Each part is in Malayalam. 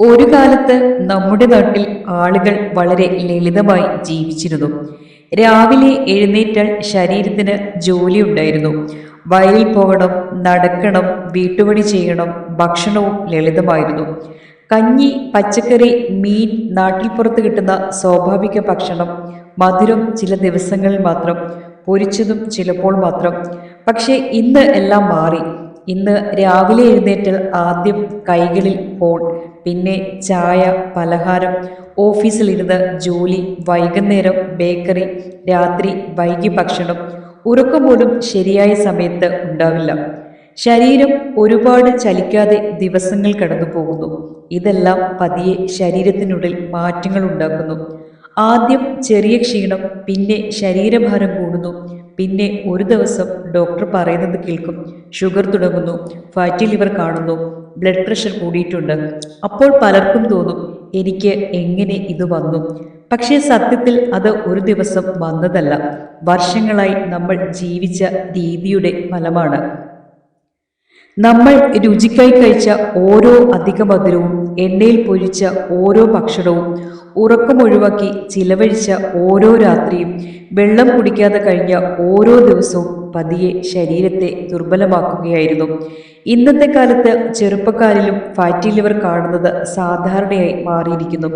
ഒരു കാലത്ത് നമ്മുടെ നാട്ടിൽ ആളുകൾ വളരെ ലളിതമായി ജീവിച്ചിരുന്നു. രാവിലെ എഴുന്നേറ്റാൽ ശരീരത്തിന് ജോലി ഉണ്ടായിരുന്നു. വയലിൽ പോകണം നടക്കണം വീട്ടുപണി ചെയ്യണം ഭക്ഷണവും ലളിതമായിരുന്നു. കഞ്ഞി പച്ചക്കറി മീൻ നാട്ടിൽ പുറത്ത് കിട്ടുന്ന സ്വാഭാവിക ഭക്ഷണം മധുരം ചില ദിവസങ്ങളിൽ മാത്രം പൊരിച്ചതും ചിലപ്പോൾ മാത്രം. പക്ഷേ ഇന്ന് എല്ലാം മാറി. ഇന്ന് രാവിലെ എഴുന്നേറ്റാൽ ആദ്യം കൈകളിൽ ഫോൺ പിന്നെ ചായ പലഹാരം ഓഫീസിലിരുന്ന് ജോലി വൈകുന്നേരം ബേക്കറി രാത്രി വൈകി ഭക്ഷണം ഉറക്കം പോലും ശരിയായ സമയത്ത് ഉണ്ടാവില്ല. ശരീരം ഒരുപാട് ചലിക്കാതെ ദിവസങ്ങൾ കടന്നു പോകുന്നു. ഇതെല്ലാം പതിയെ ശരീരത്തിനുള്ളിൽ മാറ്റങ്ങൾ ഉണ്ടാക്കുന്നു. ആദ്യം ചെറിയ ക്ഷീണം പിന്നെ ശരീരഭാരം കൂടുന്നു പിന്നെ ഒരു ദിവസം ഡോക്ടർ പറയുന്നത് കേൾക്കും ഷുഗർ തുടങ്ങുന്നു ഫാറ്റി ലിവർ കാണുന്നു ബ്ലഡ് പ്രഷർ കൂടിയിട്ടുണ്ട്. അപ്പോൾ പലർക്കും തോന്നും എനിക്ക് എങ്ങനെ ഇത് വന്നു? പക്ഷേ സത്യത്തിൽ അത് ഒരു ദിവസം വന്നതല്ല. വർഷങ്ങളായി നമ്മൾ ജീവിച്ച രീതിയുടെ ഫലമാണ്. നമ്മൾ രുചിക്കായി കഴിച്ച ഓരോ അധിക മധുരവും എണ്ണയിൽ പൊരിച്ച ഓരോ ഭക്ഷണവും ഉറക്കമൊഴിവാക്കി ചിലവഴിച്ച ഓരോ രാത്രിയും വെള്ളം കുടിക്കാതെ കഴിഞ്ഞ ഓരോ ദിവസവും പതിയെ ശരീരത്തെ ദുർബലമാക്കുകയായിരുന്നു. ഇന്നത്തെ കാലത്ത് ചെറുപ്പക്കാരിലും ഫാറ്റി ലിവർ കാണുന്നത് സാധാരണയായി മാറിയിരിക്കുന്നു.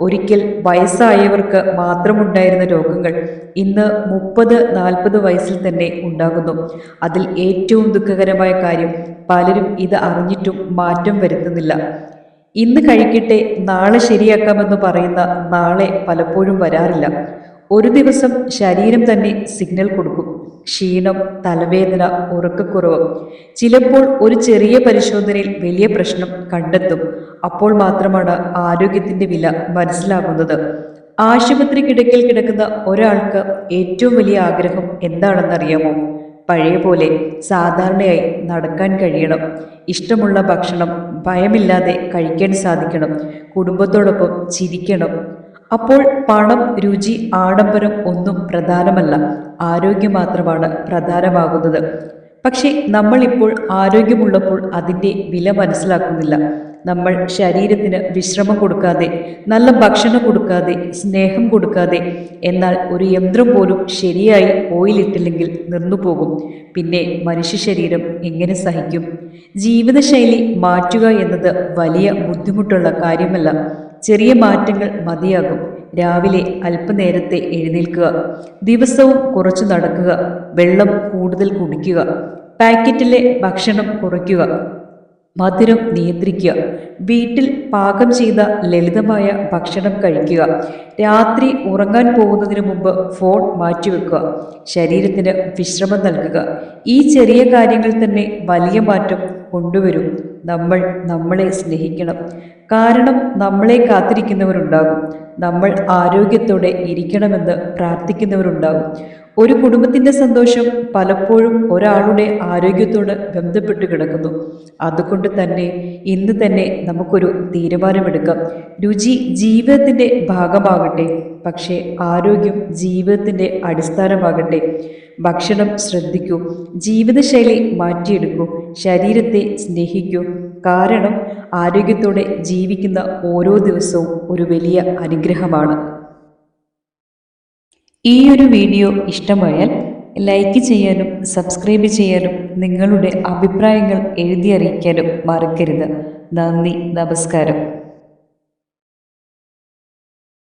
ഒരിക്കൽ വയസ്സായവർക്ക് മാത്രമുണ്ടായിരുന്ന രോഗങ്ങൾ ഇന്ന് മുപ്പത് നാൽപ്പത് വയസ്സിൽ തന്നെ ഉണ്ടാകുന്നു. അതിൽ ഏറ്റവും ദുഃഖകരമായ കാര്യം പലരും ഇത് അറിഞ്ഞിട്ടും മാറ്റം വരുത്തുന്നില്ല. ഇന്ന് കഴിക്കട്ടെ നാളെ ശരിയാക്കാമെന്ന് പറയുന്ന നാളെ പലപ്പോഴും വരാറില്ല. ഒരു ദിവസം ശരീരം തന്നെ സിഗ്നൽ കൊടുക്കും. ക്ഷീണം തലവേദന ഉറക്കക്കുറവ്. ചിലപ്പോൾ ഒരു ചെറിയ പരിശോധനയിൽ വലിയ പ്രശ്നം കണ്ടെത്തും. അപ്പോൾ മാത്രമാണ് ആരോഗ്യത്തിന്റെ വില മനസ്സിലാകുന്നത്. ആശുപത്രി കിടക്കിൽ കിടക്കുന്ന ഒരാൾക്ക് ഏറ്റവും വലിയ ആഗ്രഹം എന്താണെന്നറിയാമോ? പഴയ പോലെ സാധാരണയായി നടക്കാൻ കഴിയണം. ഇഷ്ടമുള്ള ഭക്ഷണം ഭയമില്ലാതെ കഴിക്കാൻ സാധിക്കണം. കുടുംബത്തോടൊപ്പം ചിരിക്കണം. അപ്പോൾ പണം രുചി ആഡംബരം ഒന്നും പ്രധാനമല്ല. ആരോഗ്യം മാത്രമാണ് പ്രധാനമാകുന്നത്. പക്ഷേ നമ്മളിപ്പോൾ ആരോഗ്യമുള്ളപ്പോൾ അതിന്റെ വില മനസ്സിലാക്കുന്നില്ല. നമ്മൾ ശരീരത്തിന് വിശ്രമം കൊടുക്കാതെ നല്ല ഭക്ഷണം കൊടുക്കാതെ സ്നേഹം കൊടുക്കാതെ എന്നാൽ ഒരു യന്ത്രം പോലും ശരിയായി ഓയിലിട്ടില്ലെങ്കിൽ നിന്നുപോകും പിന്നെ മനുഷ്യ ശരീരം എങ്ങനെ സഹിക്കും? ജീവിതശൈലി മാറ്റുക എന്നത് വലിയ ബുദ്ധിമുട്ടുള്ള കാര്യമല്ല. ചെറിയ മാറ്റങ്ങൾ മതിയാകും. രാവിലെ അല്പനേരത്തെ എഴുന്നേൽക്കുക ദിവസവും കുറച്ച് നടക്കുക വെള്ളം കൂടുതൽ കുടിക്കുക പാക്കറ്റിലെ ഭക്ഷണം കുറയ്ക്കുക മധുരം നിയന്ത്രിക്കുക. വീട്ടിൽ പാകം ചെയ്ത ലളിതമായ ഭക്ഷണം കഴിക്കുക. രാത്രി ഉറങ്ങാൻ പോകുന്നതിന് മുമ്പ് ഫോൺ മാറ്റിവെക്കുക. ശരീരത്തിന് വിശ്രമം നൽകുക. ഈ ചെറിയ കാര്യങ്ങൾ തന്നെ വലിയ മാറ്റം കൊണ്ടുവരും. നമ്മൾ നമ്മളെ സ്നേഹിക്കണം. കാരണം നമ്മളെ കാത്തിരിക്കുന്നവരുണ്ടാകും. നമ്മൾ ആരോഗ്യത്തോടെ ഇരിക്കണമെന്ന് പ്രാർത്ഥിക്കുന്നവരുണ്ടാകും. ഒരു കുടുംബത്തിന്റെ സന്തോഷം പലപ്പോഴും ഒരാളുടെ ആരോഗ്യത്തോട് ബന്ധപ്പെട്ട് കിടക്കുന്നു. അതുകൊണ്ട് തന്നെ ഇന്ന് തന്നെ നമുക്കൊരു തീരുമാനമെടുക്കാം. രുചി ജീവിതത്തിന്റെ ഭാഗമാകട്ടെ പക്ഷേ ആരോഗ്യം ജീവിതത്തിന്റെ അടിസ്ഥാനമാകട്ടെ. ഭക്ഷണം ശ്രദ്ധിക്കൂ ജീവിതശൈലി മാറ്റിയെടുക്കൂ ശരീരത്തെ സ്നേഹിക്കൂ. കാരണം ആരോഗ്യത്തോടെ ജീവിക്കുന്ന ഓരോ ദിവസവും ഒരു വലിയ അനുഗ്രഹമാണ്. ഈ ഒരു വീഡിയോ ഇഷ്ടമായാൽ ലൈക്ക് ചെയ്യാനും സബ്സ്ക്രൈബ് ചെയ്യാനും നിങ്ങളുടെ അഭിപ്രായങ്ങൾ എഴുതി അറിയിക്കാനും മറക്കരുത്. നന്ദി നമസ്കാരം.